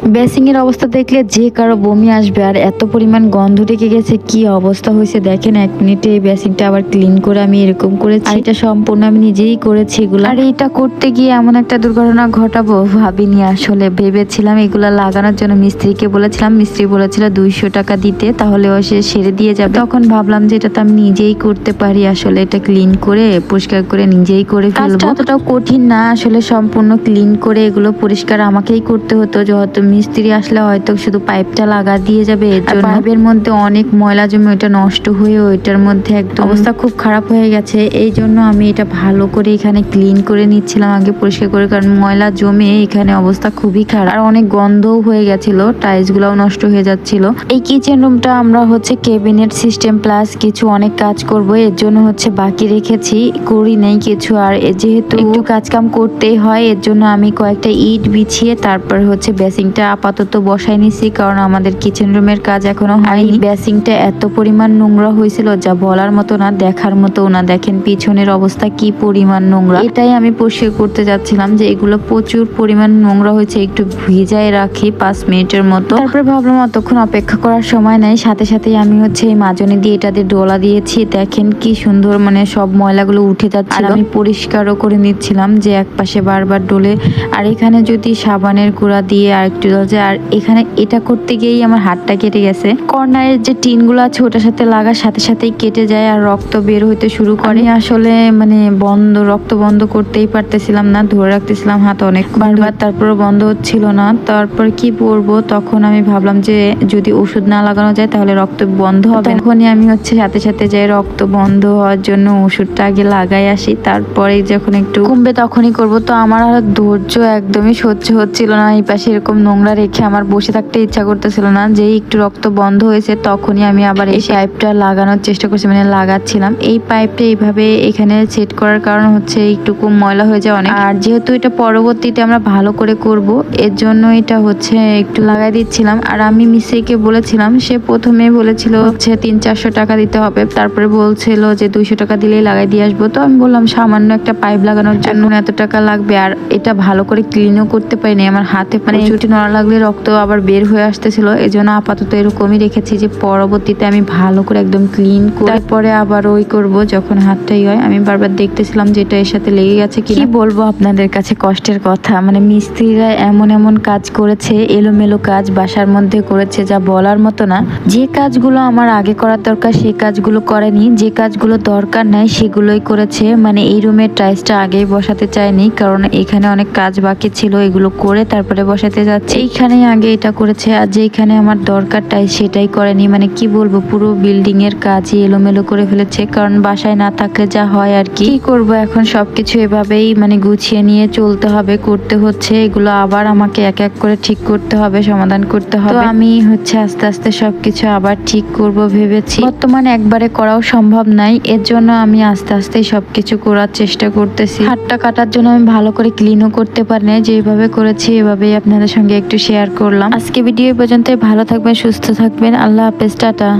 Basin এর অবস্থা দেখলে যে কারও বমি আসবে আর এত পরিমাণ গন্ধ ঢেকে গেছে কি অবস্থা হয়েছে দেখেন এক মিনিটে এই বেসিংটা আবার ক্লিন করে আমি এরকম করেছি। আর এটা সম্পূর্ণ আমি নিজেই করেছি এগুলো। আর এটা করতে গিয়ে এমন একটা দুর্ঘটনা ঘটাবো ভাবিনি আসলে। ভেবেছিলাম এগুলা লাগানোর জন্য মিস্ত্রিকে বলেছিলাম মিস্ত্রি বলেছিল দুইশো টাকা দিতে তাহলে ও সে সেরে দিয়ে যাবে। তখন ভাবলাম যে এটা তো আমি নিজেই করতে পারি আসলে এটা ক্লিন করে পরিষ্কার করে নিজেই করে ফেলব। অতটাও কঠিন না আসলে সম্পূর্ণ ক্লিন করে এগুলো পরিষ্কার আমাকেই করতে হতো যেহেতু মিস্ত্রি আসলে হয়তো শুধু পাইপটা লাগা দিয়ে যাবে এর জন্য। পাইপের মধ্যে অনেক ময়লা জমে ওইটা নষ্ট হয়ে ওইটার মধ্যে একদম অবস্থা খুব খারাপ হয়ে গেছে। এই জন্য আমি এটা ভালো করে এখানে ক্লিন করে নিচ্ছিলাম আগে পরিষ্কার করে কারণ ময়লা জমে এখানে অবস্থা খুবই খারাপ। আর অনেক গন্ধও হয়ে গেছিল টাইলস গুলাও নষ্ট হয়ে যাচ্ছিল। এই কিচেন রুমটা আমরা হচ্ছে কেবিনেট সিস্টেম প্লাস কিছু অনেক কাজ করব এর জন্য হচ্ছে বাকি রেখেছি করি নেই কিছু। আর যেহেতু একটু কাজ কাম করতেই হয় এর জন্য আমি কয়েকটা ইট বিছিয়ে তারপর হচ্ছে বেসিংটা আপাতত বসাই নিছি কারণ আমাদের কিচেন রুমের কাজ এখনও হয়নি। বেসিংটা এত পরিমাণ নোংরা হয়েছিল যা বলার মতো না দেখার মতো না। দেখেন পিছনের অবস্থা কি পরিমাণ নোংরা। এটাই আমি পরিষ্কার করতে যাচ্ছিলাম যে এগুলো প্রচুর পরিমাণ নোংরা হয়েছে একটু ভিজায় রাখি পাঁচ মিনিটের মতো। তারপরে ভাবলাম অতক্ষণ অপেক্ষা করার সময় নাই সাথে সাথেই আমি হচ্ছে এই মাজনি দিয়ে এটাতে ডোলা দিয়েছি। দেখেন কি সুন্দর মানে সব ময়লাগুলো উঠে যাচ্ছে। আমি পরিষ্কারও করে নিচ্ছিলাম যে এক পাশে বারবার ডোলে। আর এখানে যদি সাবানের গুঁড়া দিয়ে আর একটু দেওয়া যায় আর এখানে এটা করতে গিয়েই আমার হাতটা কেটে গেছে। কর্নারের যে টিনগুলো আছে ওটার সাথে লাগার সাথে সাথেই কেটে যায় আর রক্ত বের হইতে শুরু করে। আসলে মানে বন্ধ রক্ত বন্ধ করতেই পারতেছিলাম না ধরে রাখতেছিলাম হাত অনেক বারবার। তারপরে বন্ধ হচ্ছিল না। তারপর কি করব তখন আমি ভাবলাম যে যদি ওষুধ না লাগানো যায় তাহলে রক্ত বন্ধ হবে। তখনই আমি হচ্ছে সাথে সাথে যাই রক্ত বন্ধ হওয়ার জন্য ওষুধটা আগে লাগাই আসি। তারপরে যখন একটু কমবে তখনই করব। তো আমার আর ধৈর্য একদমই সহ্য হচ্ছিল না। এই পাশে এরকম নোংরা রেখে আমার বসে থাকতে ইচ্ছা করতেছিল না যেই একটু রক্ত বন্ধ হয়েছে তখনই আমি আবার এই পাইপটা লাগানোর চেষ্টা করছি মানে লাগাচ্ছিলাম। এই পাইপটা এইভাবে এখানে সেট করার কারণ হচ্ছে একটু কম ময়লা হয়ে যায় অনেক। আর যেহেতু এটা পরবর্তীতে আমরা ভালো করে করব এর জন্য এটা হচ্ছে একটু লাগাই দিচ্ছিলাম। আর আমি মিসেকে বলেছিলাম সে প্রথমে বলেছিল হচ্ছে তিন চারশো টাকা দিতে হবে তারপরে বলছিল যে দুইশো টাকা দিলেই লাগাই দিয়ে আসব। তো আমি বললাম সামান্য একটা পাইপ লাগানোর জন্য এত টাকা লাগবে আর এটা ভালো করে ক্লিনও করতে পারিনি আমার হাতে মানে চুটি নড়া লাগলে রক্ত আবার বের হয়ে আসতেছিল। এই জন্য আপাতত এরকমই রেখেছি যে পরবর্তীতে আমি ভালো করে একদম ক্লিন করে তারপরে আবার ওই করব যখন হাতটাই হয়। আমি বারবার দেখতেছিলাম যে এটা এর সাথে লেগে গেছে কি বলব আপনাদের কাছে কষ্টের কথা? মানে মিস্ত্রিরা এমন এমন কাজ করেছে, এলোমেলো কাজ বাসার মধ্যে করেছে যা বলার মতো না। যে কাজগুলো আমার আগে করার দরকার সেই কাজগুলো করেনি। যে কাজগুলো দরকার নাই, সেগুলোই করেছে। মানে এই রুমের টাইলসটা আগেই বসাতে চায়নি কারণ এখানে অনেক কাজ বাকি ছিল, এগুলো করে তারপরে বসাতে যাচ্ছে। এইখানে আগে এটা করেছে আর যেইখানে আমার দরকারটাই সেটাই করেনি মানে কি বলব, পুরো বিল্ডিং এর কাজই এলোমেলো করে ফেলেছে। কারণ বাসায় না থাকলে যা হয় আর কি। করব এখন? সবকিছু এভাবেই মানে গুছিয়ে নিয়ে চলতে হবে, করতে হচ্ছে। এগুলো আবার আমাকে এক এক করে ঠিক করতে হবে, সমাধান করতে হবে। আমি হচ্ছে আস্তে আস্তে সবকিছু আবার ঠিক করব ভেবেছি। বর্তমানে একবারে করাও সম্ভব নাই, এর জন্য আমি আস্তে আস্তে সবকিছু করার চেষ্টা করতেছি। হাতটা কাটার জন্য আমি ভালো করে ক্লিনও করতে পারি না যেভাবে করেছি এভাবেই আপনাদের সঙ্গে একটু শেয়ার করলাম। আজকে ভিডিও পর্যন্ত ভালো থাকবেন সুস্থ থাকবেন। আল্লাহ হাফেজ টাটা।